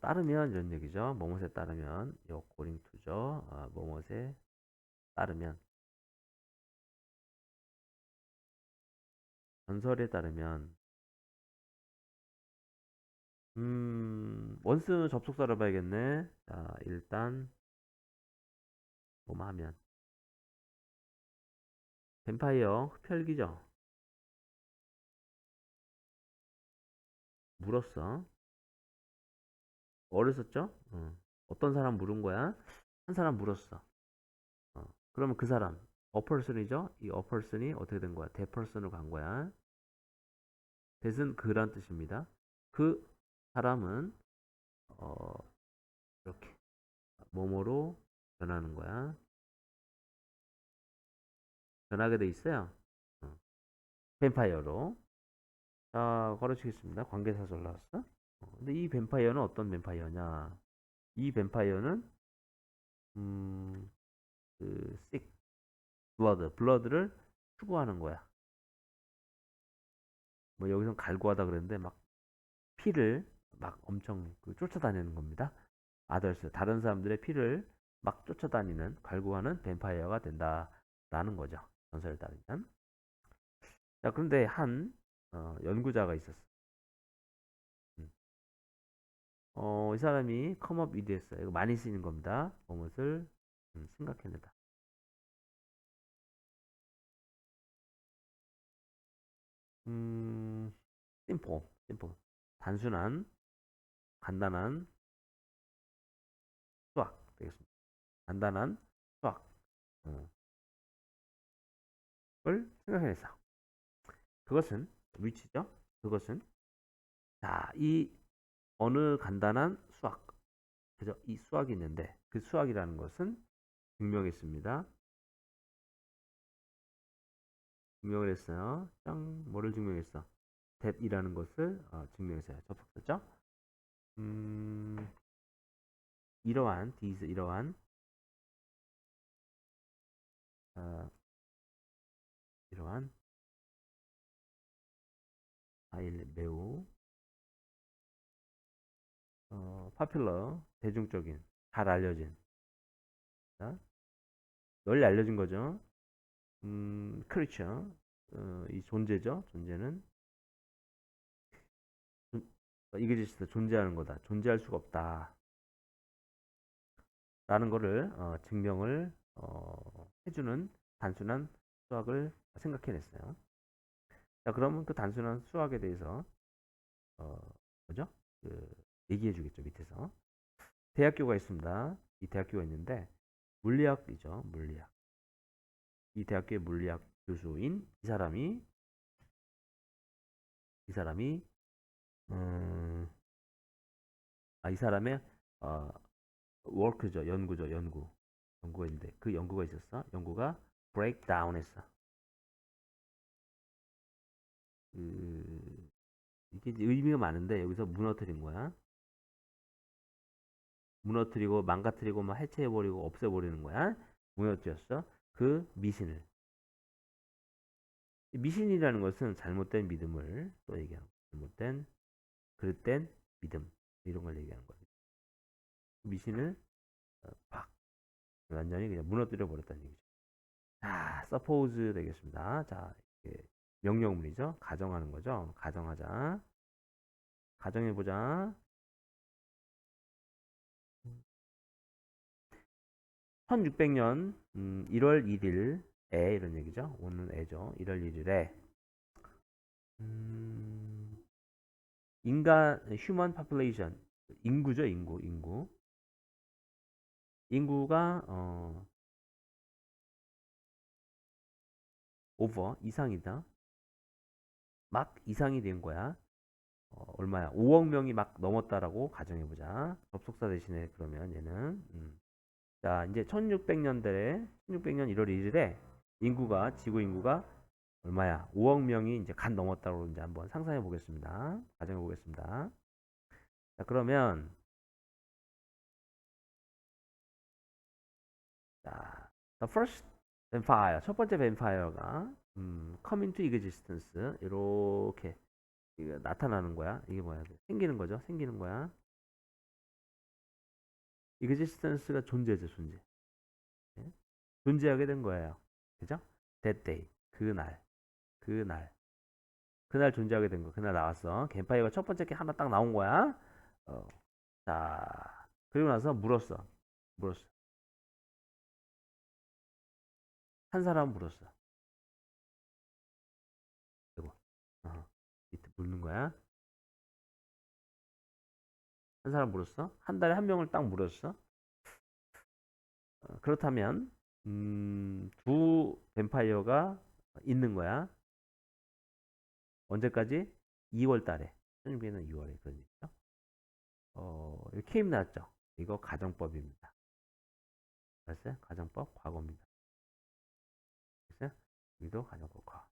따르면 이런 얘기죠. 뭐뭇에 따르면 요 according to죠. 아, 뭐뭇에 따르면 전설에 따르면 음 원스 접속사를 봐야겠네. 자 일단 뭐뭐 하면 뱀파이어 흡혈귀죠. 물었어. 어렸었죠? 어. 어떤 사람 물은 거야? 한 사람 물었어. 어. 그러면 그 사람, person이죠? 이 person이 어떻게 된 거야? person으로 간 거야. that은 그란 뜻입니다. 그 사람은, 어, 이렇게, 뭐뭐로 변하는 거야. 변하게 돼 있어요. 어. 뱀파이어로. 자, 걸어치겠습니다. 관계사서 올라왔어. 어, 근데 이 뱀파이어는 어떤 뱀파이어냐? 이 뱀파이어는 음, 그 sick, blood, blood를 추구하는 거야. 뭐 여기선 갈구하다 그랬는데 막 피를 막 엄청 그 쫓아다니는 겁니다. 아더스 다른 사람들의 피를 막 쫓아다니는 갈구하는 뱀파이어가 된다라는 거죠. 전설에 따르면. 자, 그런데 한 어, 연구자가 있었어. 어, 이 사람이 컴업 위드 했어요. 이거 많이 쓰이는 겁니다. 뭐뭇을 음, 생각해내다. 음, 심플. 단순한, 간단한 수학 되겠습니다. 간단한 수학. 어. 을 생각해냈어. 그것은 위치죠. 그것은 자, 이 어느 간단한 수학. 그죠? 이 수학이 있는데 그 수학이라는 것은 증명했습니다. 증명을 했어요. 짱, 뭐를 증명했어? that이라는 것을 어, 증명했어요. 접속됐죠? 음, 이러한 these 이러한 어, 이러한 아일 매우 파퓰러 대중적인 잘 알려진 자, 널리 알려진 거죠. 음, 크리처 어, 이 존재죠. 존재는 진짜 존재하는 거다. 존재할 수가 없다. 라는 거를 어, 증명을 어, 해주는 단순한 수학을 생각해냈어요. 자, 그러면 그 단순한 수학에 대해서 어, 뭐죠? 그 얘기해 주겠죠, 밑에서. 대학교가 있습니다. 이 대학교가 있는데 물리학이죠, 물리학. 이 대학교의 물리학 교수인 이 사람이 이 사람이 음, 아, 이 사람의 어, 워크죠, 연구죠, 연구. 연구가 있는데 그 연구가 있었어. 연구가 down 했어. 그 이게 의미가 많은데 여기서 무너뜨린 거야. 무너뜨리고 망가뜨리고 막 해체해버리고 없애버리는 거야. 무너뜨렸어. 그 미신을. 미신이라는 것은 잘못된 믿음을 또 얘기하는 거야. 잘못된 그릇된 믿음 이런 걸 얘기하는 거야. 미신을 어, 팍 완전히 그냥 무너뜨려 버렸다는 얘기죠. 자, suppose 되겠습니다. 자, 이게 명령문이죠. 가정하는 거죠. 가정하자. 가정해보자. 1600년 음, 1월 1일에 이런 얘기죠. 오늘 애죠. 1월 1일에 음, 인간 휴먼 파퓰레이션 인구죠. 인구 인구 인구가 어, 오버 이상이다. 막 이상이 된 거야. 어, 얼마야? 5억 명이 막 넘었다라고 가정해보자. 접속사 대신에 그러면 얘는 음. 자 이제 1600년대에 1600년 1월 1일에 인구가 지구 인구가 얼마야? 5억 명이 이제 간 넘었다고 이제 한번 상상해 보겠습니다. 가정해 보겠습니다. 자 그러면 자 the first vampire 첫 번째 뱀파이어가 음, come into existence 이렇게 나타나는 거야. 이게 뭐야? 생기는 거죠. 생기는 거야. Existence가 존재죠, 존재. 예? 존재하게 된 거예요. 그죠? that day. 그날. 그날. 그날 존재하게 된 거. 그날 나왔어. 갬파이어가 첫 번째 게 하나 딱 나온 거야. 어. 자. 그리고 나서 물었어. 물었어. 한 사람 물었어. 이거. 어. 밑에 묻는 거야. 한 사람 물었어? 한 달에 한 명을 딱 물었어? 어, 그렇다면 음, 두 뱀파이어가 있는 거야. 언제까지? 2월 달에. 현미는 2월에 그런 얘기죠. 어, 케임 나왔죠? 이거 가정법입니다. 알았어요? 가정법 과거입니다. 알았어요? 여기도 가정법 과거.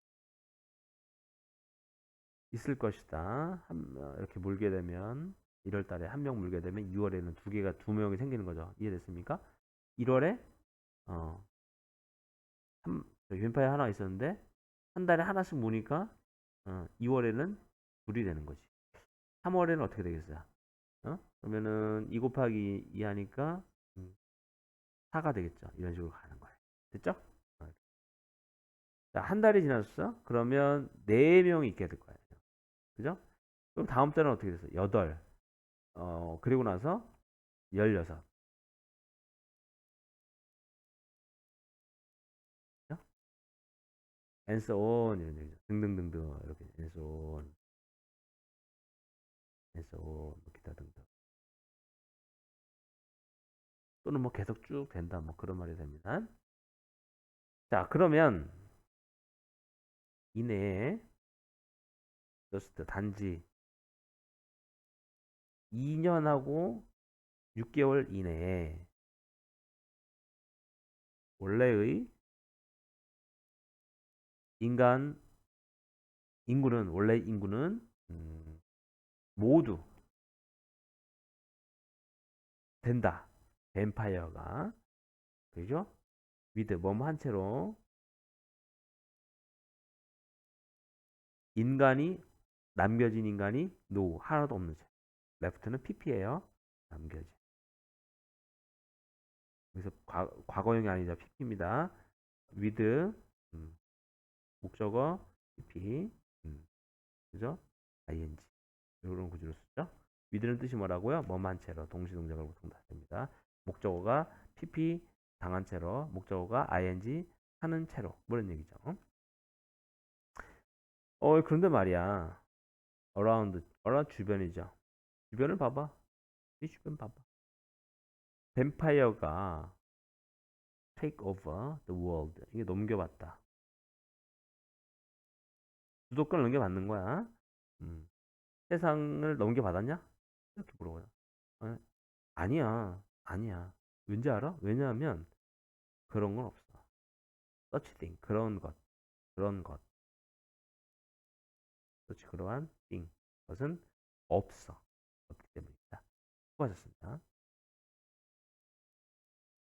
있을 것이다. 한, 어, 이렇게 물게 되면 1월 달에 한 명 물게 되면 6월에는 두 개가 두 명이 생기는 거죠. 이해됐습니까? 1월에 어, 한, 뱀파이어 하나 있었는데 한 달에 하나씩 무니까 어, 2월에는 둘이 되는 거지. 3월에는 어떻게 되겠어요? 어? 그러면은 2 곱하기 2 하니까 음, 4가 되겠죠. 이런 식으로 가는 거예요. 됐죠? 어. 자, 한 달이 지났어? 그러면 4명이 있게 될 거예요. 그죠? 그럼 다음 달은 어떻게 됐어? 8. 어, 그리고 나서 16. and so on 이런 얘기죠. 등등등등 이렇게 and so on 기타 등등 또는 뭐 계속 쭉 된다 뭐 그런 말이 됩니다. 자 그러면 이내에 just 단지 2년하고 6개월 이내에 원래의 인간 인구는 원래 인구는 음, 모두 된다. 뱀파이어가 그죠? 위드 뭐뭐 한 채로 인간이 남겨진 인간이 노 하나도 없는 채. 레프트는 PP예요. 남겨진. 그래서 과, 과거형이 아니죠. PP입니다. with 음, 목적어 PP 음, 그죠? ing 이런 구조로 쓰죠. with는 뜻이 뭐라고요? 뭐만 채로 동시동작을 보통 다 됩니다. 목적어가 PP 당한 채로 목적어가 ing 하는 채로 뭐 이런 얘기죠. 어 그런데 말이야 around around 주변이죠. 주변을 봐봐. 이 주변 봐봐. 뱀파이어가 take over the world 이게 넘겨봤다. 주도권을 넘겨받는 거야. 음. 세상을 넘겨받았냐? 이렇게 물어봐요. 어? 아니야. 아니야. 왠지 알아? 왜냐하면 그런 건 없어. such thing. 그런 것. 그런 것. such 그러한 thing. 것은 없어. 수고하셨습니다.